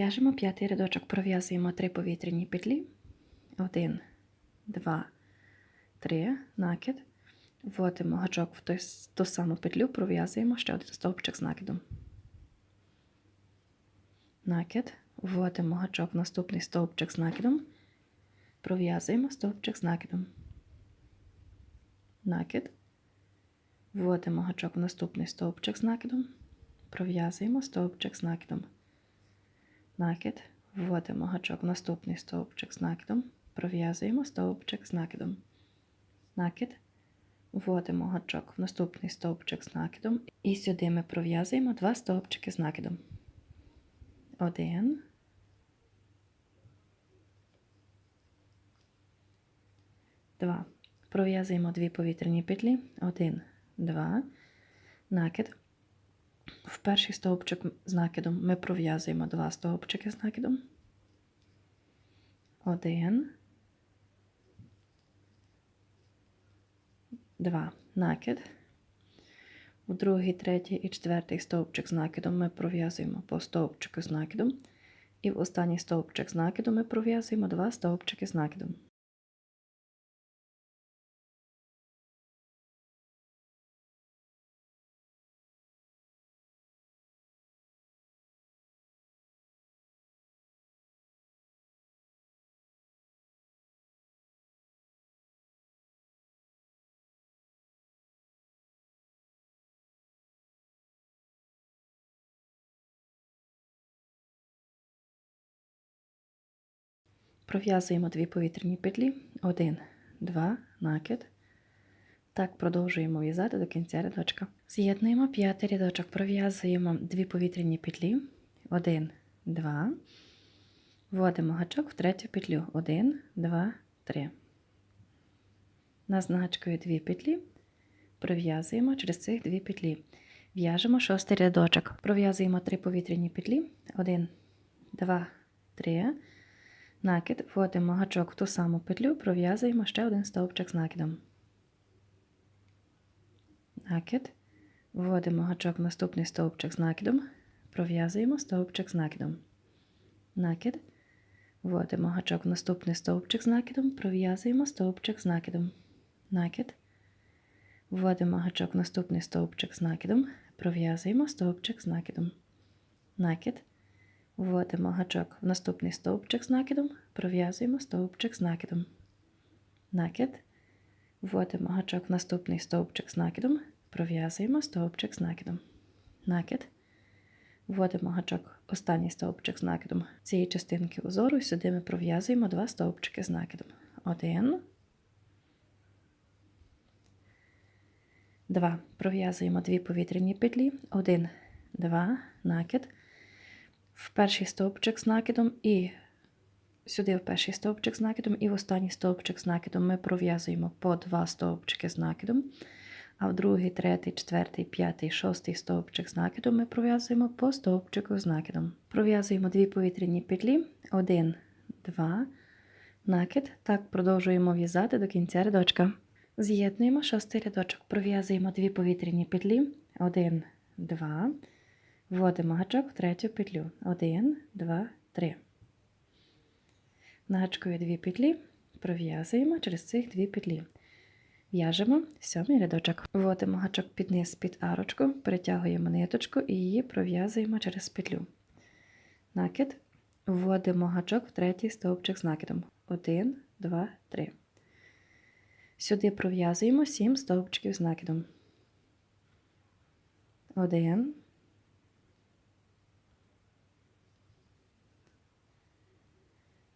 В'яжемо п'ятий рядочок, пров'язуємо три повітряні петлі. Один, два, три, накид. Вводимо гачок в той ту саму петлю, пров'язуємо ще один стовпчик з накидом. Накид. Вводимо гачок в наступний стовпчик з накидом. Пров'язуємо стовпчик з накидом. Накид. Вводимо гачок в наступний стовпчик з накидом. Пров'язуємо стовпчик з накидом. Накид. Вводимо гачок в наступний стовпчик з накидом. Пров'язуємо стовпчик з накидом. Накид. Вводимо гачок в наступний стовпчик з накидом. І сюди ми пров'язуємо два стовпчики з накидом. Один. Два. Пров'язуємо дві повітряні петлі. Один, два. Накид. В перший стовпчик з накидом ми пров'язуємо два стовпчики з накидом. Один. Два. Накид. У другий, третій і четвертий стовпчик з накидом ми пров'язуємо по стовпчику з накидом. І в останній стовпчик з накидом ми пров'язуємо два стовпчики з накидом. Пров'язуємо дві повітряні петлі. Один, два, накид. Так продовжуємо в'язати до кінця рядочка. З'єднуємо п'ятий рядочок, пров'язуємо дві повітряні петлі. Один, два. Вводимо гачок в третю петлю. Один, два, три. Назначкою дві петлі. Пров'язуємо через цих дві петлі. В'яжемо шостий рядочок. Пров'язуємо три повітряні петлі. Один, два, три. Накид, вводимо гачок в ту саму петлю, пров'язуємо ще один стовпчик з накидом. Накид. Вводимо гачок в наступний стовпчик з накидом, пров'язуємо стовпчик з накидом. Накид. Вводимо гачок в наступний стовпчик з накидом, пров'язуємо стовпчик з накидом. Накид. Вводимо гачок в наступний стовпчик з накидом, пров'язуємо стовпчик з накидом. Накид. Вводимо гачок в наступний стовпчик з накидом, пров'язуємо стовпчик з накидом. Накид. Вводимо гачок в наступний стовпчик з накидом, пров'язуємо стовпчик з накидом. Накид. Вводимо гачок останній стовпчик з накидом цієї частинки узору і сюди ми пров'язуємо два стовпчики з накидом. Один. Два. Пров'язуємо дві повітряні петлі. Один, два, накид в перший стовпчик з накидом і сюди в перший стовпчик з накидом, і в останній стовпчик з накидом ми пров'язуємо по два стовпчики з накидом, а в другий, третій, четвертий, п'ятий, шостий стовпчик з накидом ми пров'язуємо по стовпчику з накидом. Пров'язуємо дві повітряні петлі, один, два, накид. Так продовжуємо в'язати до кінця рядочка. З'єднуємо шостий рядочок, пров'язуємо дві повітряні петлі, один, два. Вводимо гачок в третю петлю. Один, два, три. Нагачкою дві петлі пров'язуємо через цих дві петлі. В'яжемо сьомий рядочок. Вводимо гачок під низ під арочку, перетягуємо ниточку і її пров'язуємо через петлю. Накид. Вводимо гачок в третій стовпчик з накидом. Один, два, три. Сюди пров'язуємо сім стовпчиків з накидом. Один.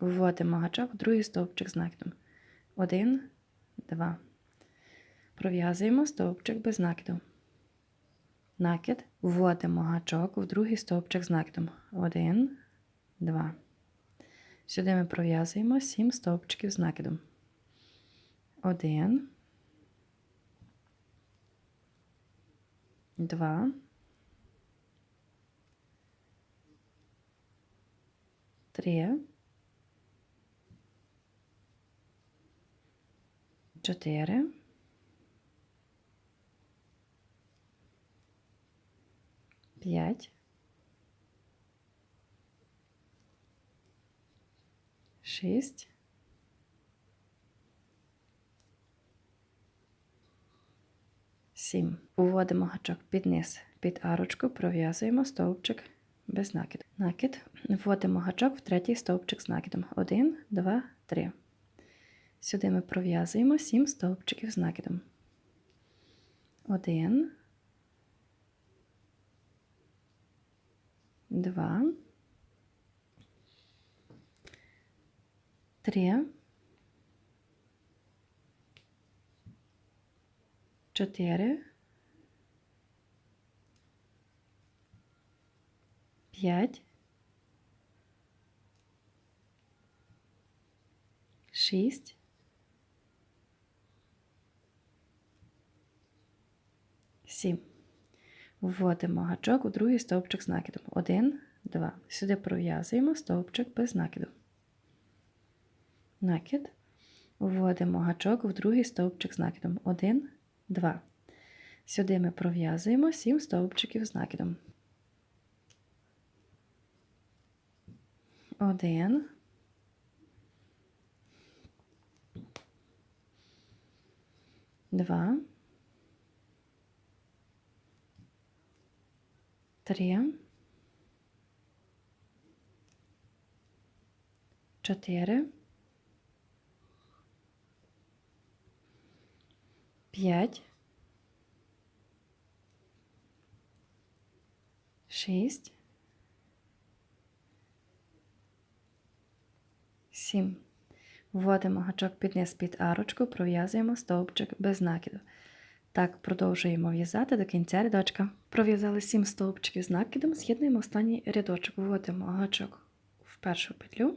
Вводимо гачок в другий стовпчик з накидом. Один, два. Пров'язуємо стовпчик без накиду. Накид. Вводимо гачок в другий стовпчик з накидом. Один, 2. Сюди ми пров'язуємо 7 стовпчиків з накидом. 1, 2, 3, 4, 5, 6, 7. Уводимо гачок під низ, під арочку, пров'язуємо стовпчик без накиду. Накид. Вводимо гачок в третій стовпчик з накидом. 1, 2, 3. Сюди ми пров'язуємо 7 стовпчиків з накидом. 1, 2, 3, 4, 5, 6, 7. Вводимо гачок у другий стовпчик з накидом. 1, 2. Сюди пров'язуємо стовпчик без накиду. Накид. Вводимо гачок в другий стовпчик з накидом. 1, 2. Сюди ми пров'язуємо 7 стовпчиків з накидом. 1, 2, 3, 4, 5, 6, 7. Вводимо гачок під низ під арочку, пров'язуємо стовпчик без накиду. Так, продовжуємо в'язати до кінця рядочка. Пров'язали 7 стовпчиків з накидом, з'єднуємо останній рядочок. Вводимо гачок в першу петлю.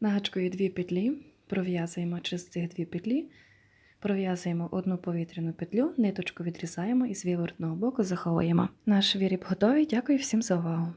На гачку дві петлі, пров'язуємо через цих дві петлі, пров'язуємо одну повітряну петлю, ниточку відрізаємо і з виворотного боку заховуємо. Наш віріб готовий. Дякую всім за увагу!